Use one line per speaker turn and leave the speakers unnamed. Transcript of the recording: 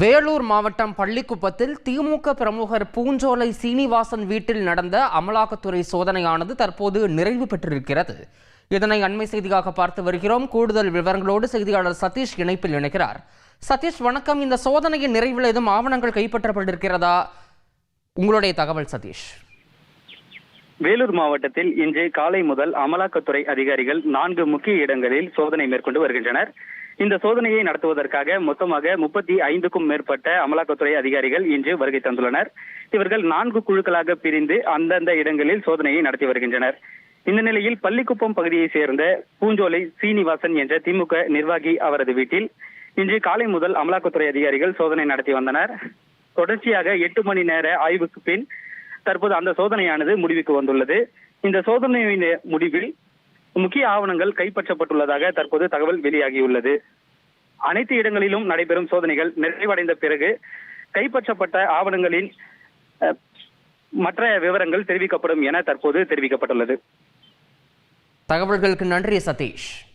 வேலூர் மாவட்டம் பள்ளிக்குப்பத்தில் திமுக பிரமுகர் பூஞ்சோலை சீனிவாசன் வீட்டில் நடந்த அமலாக்கத்துறை சோதனையானது தற்போது நிறைவு பெற்றிருக்கிறது. இதனை அண்மை செய்தியாக பார்த்து வருகிறோம். கூடுதல் விவரங்களோடு செய்தியாளர் சதீஷ் இணைப்பில் இணைக்கிறார் சதீஷ் வணக்கம். இந்த சோதனையின் நிறைவில் எதுவும் ஆவணங்கள் கைப்பற்றப்பட்டிருக்கிறதா? உங்களுடைய தகவல் சதீஷ்.
வேலூர் மாவட்டத்தில் இன்று காலை முதல் அமலாக்கத்துறை அதிகாரிகள் நான்கு முக்கிய இடங்களில் சோதனை மேற்கொண்டு வருகின்றனர். இந்த சோதனையை நடத்துவதற்காக மொத்தமாக முப்பத்தி ஐந்துக்கும் மேற்பட்ட அமலாக்கத்துறை அதிகாரிகள் இன்று வருகை தந்துள்ளனர். இவர்கள் நான்கு குழுக்களாக பிரிந்து அந்தந்த இடங்களில் சோதனையை நடத்தி வருகின்றனர். இந்த நிலையில் பள்ளிக்குப்பம் பகுதியைச் சேர்ந்த பூஞ்சோலை சீனிவாசன் என்ற திமுக நிர்வாகி அவரது வீட்டில் இன்று காலை முதல் அமலாக்கத்துறை அதிகாரிகள் சோதனை நடத்தி வந்தனர். தொடர்ச்சியாக எட்டு மணி நேர ஆய்வுக்கு பின் தற்போது அந்த சோதனையானது முடிவுக்கு வந்துள்ளது. இந்த சோதனையின் முடிவில் முக்கிய ஆவணங்கள் கைப்பற்றப்பட்டுள்ளதாக தற்போது தகவல் வெளியாகியுள்ளது. அனைத்து இடங்களிலும் நடைபெறும் சோதனைகள் நிறைவடைந்த பிறகு கைப்பற்றப்பட்ட ஆவணங்களின் மற்ற விவரங்கள் தெரிவிக்கப்படும் என தற்போது தெரிவிக்கப்பட்டுள்ளது.
தகவல்களுக்கு நன்றி சதீஷ்.